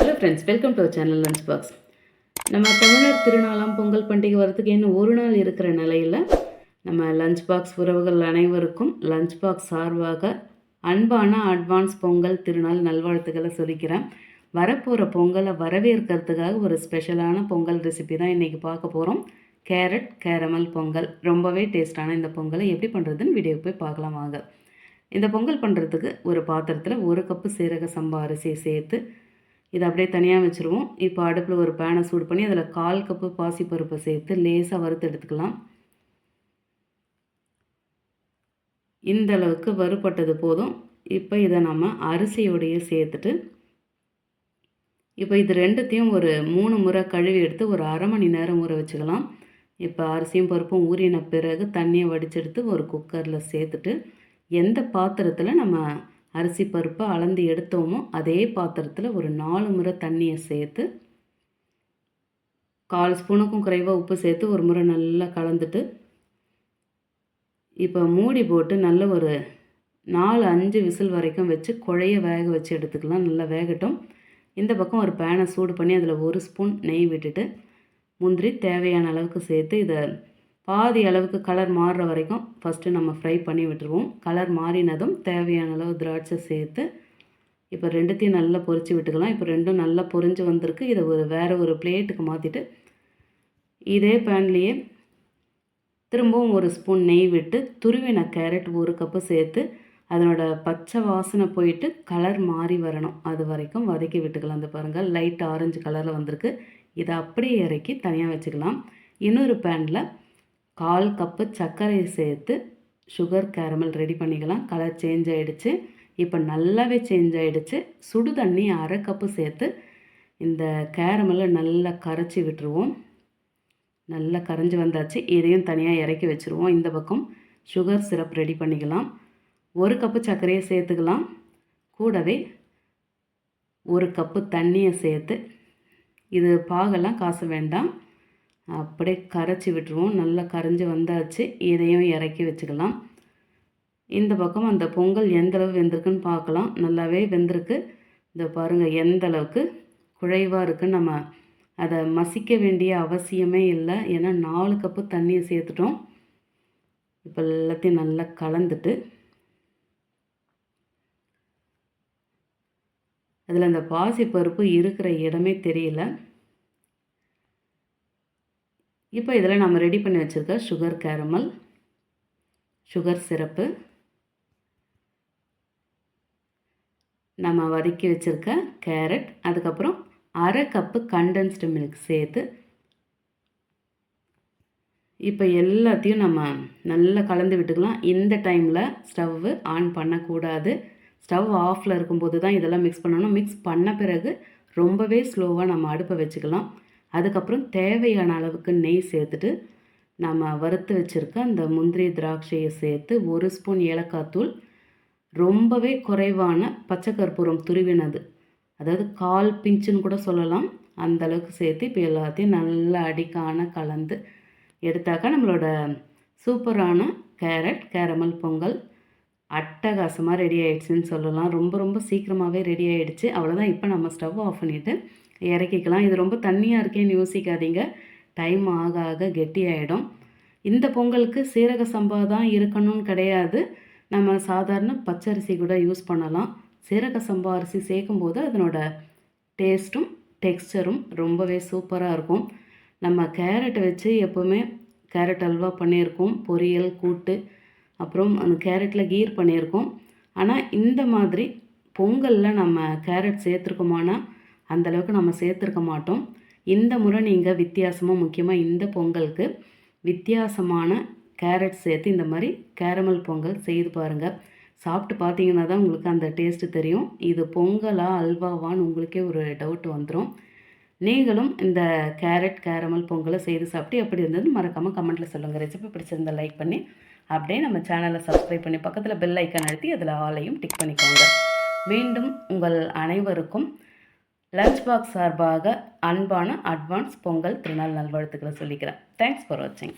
Hello friends welcome to channel lunch box நம்ம தமிழர் திருநாளாம் பொங்கல் பண்டிகை வரதுக்கு இன்னும் ஒரு நாள் இருக்கிற நிலையில் நம்ம லஞ்ச் பாக்ஸ் உறவுகள் அனைவருக்கும் லஞ்ச் பாக்ஸ் சார்பாக அன்பான அட்வான்ஸ் பொங்கல் திருநாள் நல்வாழ்த்துக்களை சொல்லிக்கிறேன். வரப்போகிற பொங்கலை வரவேற்கிறதுக்காக ஒரு ஸ்பெஷலான பொங்கல் ரெசிபி தான் இன்றைக்கி பார்க்க போகிறோம் கேரட் கேரமல் பொங்கல். ரொம்பவே டேஸ்டான இந்த பொங்கலை எப்படி பண்ணுறதுன்னு வீடியோக்கு போய் பார்க்கலாம் வாங்க. இந்த பொங்கல் பண்ணுறதுக்கு ஒரு பாத்திரத்தில் ஒரு கப்பு சீரக சம்பா அரிசியை சேர்த்து இதை அப்படியே தனியாக வச்சுருவோம். இப்போ அடுப்பில் ஒரு பேனை சூடு பண்ணி அதில் கால் கப்பு பாசிப்பருப்பை சேர்த்து லேசாக வறுத்து எடுத்துக்கலாம். இந்த அளவுக்கு வறுபட்டது போதும். இப்போ இதை நம்ம அரிசியோடைய சேர்த்துட்டு இப்போ இது ரெண்டுத்தையும் ஒரு மூணு முறை கழுவி எடுத்து ஒரு அரை மணி நேரம் ஊற வச்சுக்கலாம். இப்போ அரிசியும் பருப்பும் ஊறின பிறகு தண்ணியை வடிச்செடுத்து ஒரு குக்கரில் சேர்த்துட்டு எந்த பாத்திரத்தில் நம்ம அரிசி பருப்பை அளந்து எடுத்தோமோ அதே பாத்திரத்தில் ஒரு நாலு முறை தண்ணியை சேர்த்து கால் ஸ்பூனுக்கும் குறைவாக உப்பு சேர்த்து ஒரு முறை நல்லா கலந்துட்டு இப்போ மூடி போட்டு நல்ல ஒரு நாலு அஞ்சு விசில் வரைக்கும் வச்சு குழைய வேக வச்சு எடுத்துக்கலாம். நல்லா வேகட்டும். இந்த பக்கம் ஒரு பேனை சூடு பண்ணி அதில் ஒரு ஸ்பூன் நெய் விட்டுட்டு முந்திரி தேவையான அளவுக்கு சேர்த்து இதை பாதி அளவுக்கு கலர் மாறுற வரைக்கும் ஃபஸ்ட்டு நம்ம ஃப்ரை பண்ணி விட்டுருவோம். கலர் மாறினதும் தேவையான அளவு திராட்சை சேர்த்து இப்போ ரெண்டுத்தையும் நல்லா பொறிச்சு விட்டுக்கலாம். இப்போ ரெண்டும் நல்லா பொரிஞ்சு வந்திருக்கு. இதை ஒரு வேறு ஒரு பிளேட்டுக்கு மாற்றிட்டு இதே பேன்லேயே திரும்பவும் ஒரு ஸ்பூன் நெய் விட்டு துருவின கேரட் ஒரு கப்பு சேர்த்து அதனோட பச்சை வாசனை போயிட்டு கலர் மாறி வரணும். அது வரைக்கும் வதக்கி விட்டுக்கலாம். அந்த பாருங்கள் லைட் ஆரஞ்சு கலரில் வந்திருக்கு. இதை அப்படியே இறக்கி தனியாக வச்சுக்கலாம். இன்னொரு பேனில் கால் கப்பு சர்க்கரை சேர்த்து சுகர் கேரமல் ரெடி பண்ணிக்கலாம். கலர் சேஞ்ச் ஆகிடுச்சு இப்போ நல்லாவே சேஞ்ச் ஆகிடுச்சு சுடு தண்ணி அரை கப்பு சேர்த்து இந்த கேரமலை நல்லா கரைச்சி விட்டுருவோம். நல்லா கரைஞ்சி வந்தாச்சு. இதையும் தனியாக இறக்கி வச்சுருவோம். இந்த பக்கம் சுகர் சிரப் ரெடி பண்ணிக்கலாம். ஒரு கப்பு சர்க்கரையை சேர்த்துக்கலாம். கூடவே ஒரு கப்பு தண்ணியை சேர்த்து இது பாகெல்லாம் காசு வேண்டாம். அப்படியே கரைச்சி விட்டுருவோம். நல்லா கரைஞ்சி வந்தாச்சு. இதையும் இறக்கி வச்சுக்கலாம். இந்த பக்கம் அந்த பொங்கல் எந்தளவு வெந்திருக்குன்னு பார்க்கலாம். நல்லாவே வெந்திருக்கு. இந்த பாருங்கள் எந்த அளவுக்கு குழைவாக இருக்குன்னு நம்ம அதை மசிக்க வேண்டிய அவசியமே இல்லை. ஏன்னா நாலு கப்பு தண்ணியை சேர்த்துட்டோம். இப்போ எல்லாத்தையும் நல்லா கலந்துட்டு அதில் அந்த பாசிப்பருப்பு இருக்கிற இடமே தெரியல. இப்போ இதில் நம்ம ரெடி பண்ணி வச்சுருக்க சுகர் கேரமல் சுகர் சிரப்பு நம்ம வதக்கி வச்சுருக்க கேரட் அதுக்கப்புறம் அரை கப்பு கண்டென்ஸ்டு மில்க் சேர்த்து இப்போ எல்லாத்தையும் நம்ம நல்லா கலந்து விட்டுக்கலாம். இந்த டைமில் ஸ்டவ்வு ஆன் பண்ணக்கூடாது. ஸ்டவ் ஆஃபில் இருக்கும்போது தான் இதெல்லாம் மிக்ஸ் பண்ணணும். மிக்ஸ் பண்ண பிறகு ரொம்பவே ஸ்லோவாக நம்ம அடுப்பை வச்சுக்கலாம். அதுக்கப்புறம் தேவையான அளவுக்கு நெய் சேர்த்துட்டு நம்ம வறுத்து வச்சுருக்க அந்த முந்திரி திராட்சையை சேர்த்து ஒரு ஸ்பூன் ஏலக்காய் தூள் ரொம்பவே குறைவான பச்சை கற்பூரம் துருவினது. அதாவது கால் பிஞ்சுன்னு கூட சொல்லலாம். அந்த அளவுக்கு சேர்த்து இப்போ எல்லாத்தையும் நல்லா அடிக்கான கலந்து எடுத்தாக்கா நம்மளோட சூப்பரான கேரட் கேரமல் பொங்கல் அட்டகாசமாக ரெடி ஆகிடுச்சின்னு சொல்லலாம். ரொம்ப ரொம்ப சீக்கிரமாகவே ரெடி ஆகிடுச்சு அவ்வளோதான் இப்போ நம்ம ஸ்டவ் ஆஃப் பண்ணிவிட்டு இறக்கிக்கலாம். இது ரொம்ப தண்ணியாக இருக்கேன்னு யோசிக்காதீங்க. டைம் ஆக ஆக கெட்டியாயிடும். இந்த பொங்கலுக்கு சீரக சம்பா தான் இருக்கணும்னு கிடையாது. நம்ம சாதாரண பச்சரிசி கூட யூஸ் பண்ணலாம். சீரக சம்பா அரிசி சேர்க்கும் போது அதனோட டேஸ்ட்டும் டெக்ஸ்டரும் ரொம்பவே சூப்பராக இருக்கும். நம்ம கேரட்டை வச்சு எப்போவுமே கேரட் அல்வா பண்ணியிருக்கோம். பொரியல் கூட்டு அப்புறம் அந்த கேரட்டில் கீர் பண்ணியிருக்கோம். ஆனால் இந்த மாதிரி பொங்கலில் நம்ம கேரட் சேர்த்துருக்கோமானா அந்தளவுக்கு நம்ம சேர்த்துருக்க மாட்டோம். இந்த முறை நீங்கள் வித்தியாசமாக முக்கியமாக இந்த பொங்கலுக்கு வித்தியாசமான கேரட் சேர்த்து இந்த மாதிரி கேரமல் பொங்கல் செய்து பாருங்கள் சாப்பிட்டு பார்த்தீங்கன்னா தான் உங்களுக்கு அந்த டேஸ்ட்டு தெரியும். இது பொங்கலா அல்வாவான்னு உங்களுக்கே ஒரு டவுட் வந்துடும் நீங்களும் இந்த கேரட் கேரமல் பொங்கலை செய்து சாப்பிட்டு எப்படி இருந்தது மறக்காமல் கமெண்ட்டில் சொல்லுங்கள் ரெசிபி பிடிச்சிருந்தா லைக் பண்ணி அப்படியே நம்ம சேனலை சப்ஸ்கிரைப் பண்ணி பக்கத்தில் பெல் ஐக்கன் அழுத்தி அதில் ஆலையும் டிக் பண்ணிக்கோங்க. மீண்டும் உங்கள் அனைவருக்கும் லஞ்ச் பாக்ஸ் சார்பாக அன்பான அட்வான்ஸ் பொங்கல் திருநாள் நல்வாழ்த்துக்களை சொல்லிக்கிறேன். தேங்க்ஸ் ஃபார் வாட்சிங்